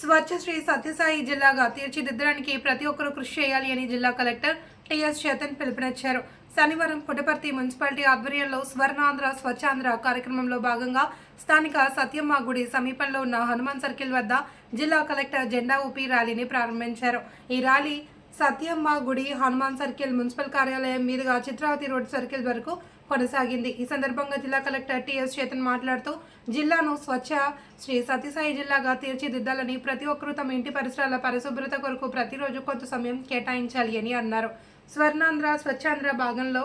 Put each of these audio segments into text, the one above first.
స్వచ్ఛ శ్రీ సత్యసాయి జిల్లాగా తీర్చిదిద్దడానికి ప్రతి ఒక్కరూ కృషి చేయాలి అని జిల్లా కలెక్టర్ టిఎస్ చేతన్ పిలుపునిచ్చారు. శనివారం పుట్టపర్తి మున్సిపాలిటీ ఆధ్వర్యంలో స్వర్ణాంధ్ర స్వచ్ఛాంధ్ర కార్యక్రమంలో భాగంగా స్థానిక సత్యమ్మ గుడి సమీపంలో ఉన్న హనుమాన్ సర్కిల్ వద్ద జిల్లా కలెక్టర్ జెండా ఊపి ర్యాలీని ప్రారంభించారు. ఈ ర్యాలీ సత్యమ్మ గుడి హనుమాన్ సర్కిల్ మున్సిపల్ కార్యాలయం మీదుగా చిత్రావతి రోడ్ సర్కిల్ వరకు కొనసాగింది. ఈ సందర్భంగా జిల్లా కలెక్టర్ టిఎస్ చేతన్ మాట్లాడుతూ జిల్లాను స్వచ్ఛ శ్రీ సత్యసాయి జిల్లాగా తీర్చిదిద్దాలని ప్రతి ఒక్కరూ తమ ఇంటి పరిసరాల పరిశుభ్రత కొరకు ప్రతిరోజు కొంత సమయం కేటాయించాలి అని అన్నారు. స్వర్ణాంధ్ర స్వచ్ఛాంధ్ర భాగంలో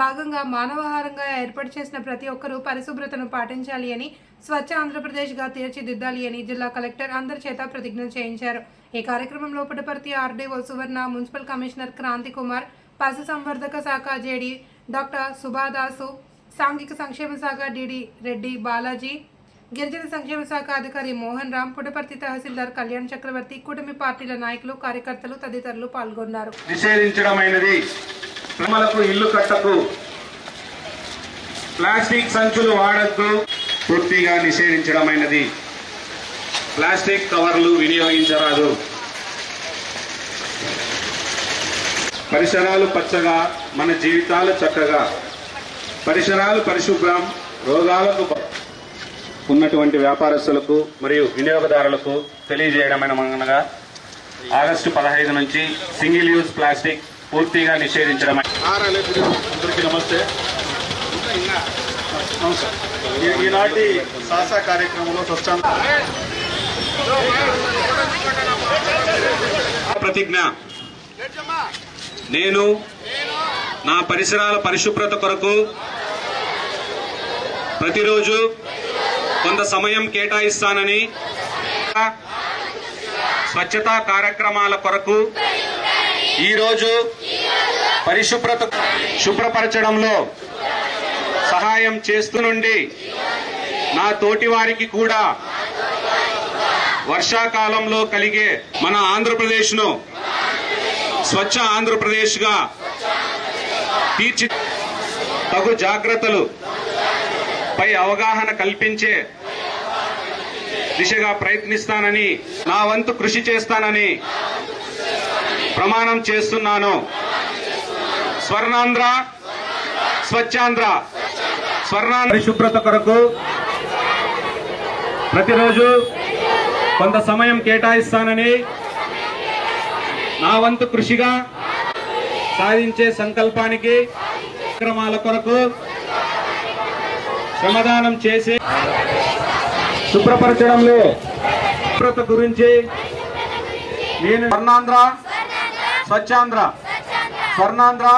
భాగంగా మానవహారంగా ఏర్పాటు చేసిన ప్రతి ఒక్కరూ పరిశుభ్రతను పాటించాలి అని స్వచ్ఛ ఆంధ్రప్రదేశ్గా తీర్చిదిద్దాలి అని జిల్లా కలెక్టర్ అందరి చేత ప్రతిజ్ఞ చేయించారు. ఈ కార్యక్రమంలో Puttaparthi RDO Suvarna municipal commissioner Kranthi Kumar పశు సంవర్ధక శాఖ జేడి డాక్టర్ సుభాదాసు సాంఘిక సంక్షేమ శాఖ డిడి రెడ్డి బాలాజీ గిరిజన సంక్షేమ శాఖ అధికారి మోహన్ రామ్ పుట్టపర్తి తహసీల్దార్ కళ్యాణ్ చక్రవర్తి కూటమి పార్టీల నాయకులు కార్యకర్తలు తదితరులు పాల్గొన్నారు. నిషేధించడమైనది. ప్రేమలకు ఇల్లు కట్టకు. ప్లాస్టిక్ సంచులు వాడద్దు. పూర్తిగా నిషేధించడమైనది. ప్లాస్టిక్ కవర్లు వినియోగించరాదు. పరిసరాలు పచ్చగా మన జీవితాలు చక్కగా. పరిసరాలు పరిశుభ్రం రోగాలకు ఉన్నటువంటి వ్యాపారస్తులకు మరియు వినియోగదారులకు తెలియజేయడమైనగా ఆగస్టు పదహైదు నుంచి సింగిల్ యూజ్ ప్లాస్టిక్ పూర్తిగా నిషేధించడం అందరికీ నమస్తే. ఈనాటి సాసా కార్యక్రమంలో స్వచ్ఛంద ప్రతిజ్ఞ. నేను నా పరిసరాల పరిశుభ్రత కొరకు ప్రతిరోజు కొంత సమయం కేటాయిస్తానని స్వచ్ఛతా కార్యక్రమాల కొరకు ఈరోజు పరిశుభ్రత శుభ్రపరచడంలో సహాయం చేస్తు నుండి నా తోటి వారికి కూడా వర్షాకాలంలో కలిగే మన ఆంధ్రప్రదేశ్ను స్వచ్ఛ ఆంధ్రప్రదేశ్గా తీర్చి తగు జాగ్రత్తలు పై అవగాహన కల్పించే దిశగా ప్రయత్నిస్తానని నా వంతు కృషి చేస్తానని ప్రమాణం చేస్తున్నాను. స్వర్ణాంధ్ర స్వచ్ఛాంధ్ర స్వర్ణాంధ్ర పరిశుభ్రత కొరకు ప్రతిరోజు కొంత సమయం కేటాయిస్తానని నా వంతు కృషిగా సాధించే సంకల్పానికి కార్యక్రమాల కొరకు శ్రమదానం చేసి శుభ్రపరచడంలో. శుభ్రత గురించి నేను స్వర్ణాంధ్ర స్వచ్ఛాంధ్ర స్వర్ణాంధ్ర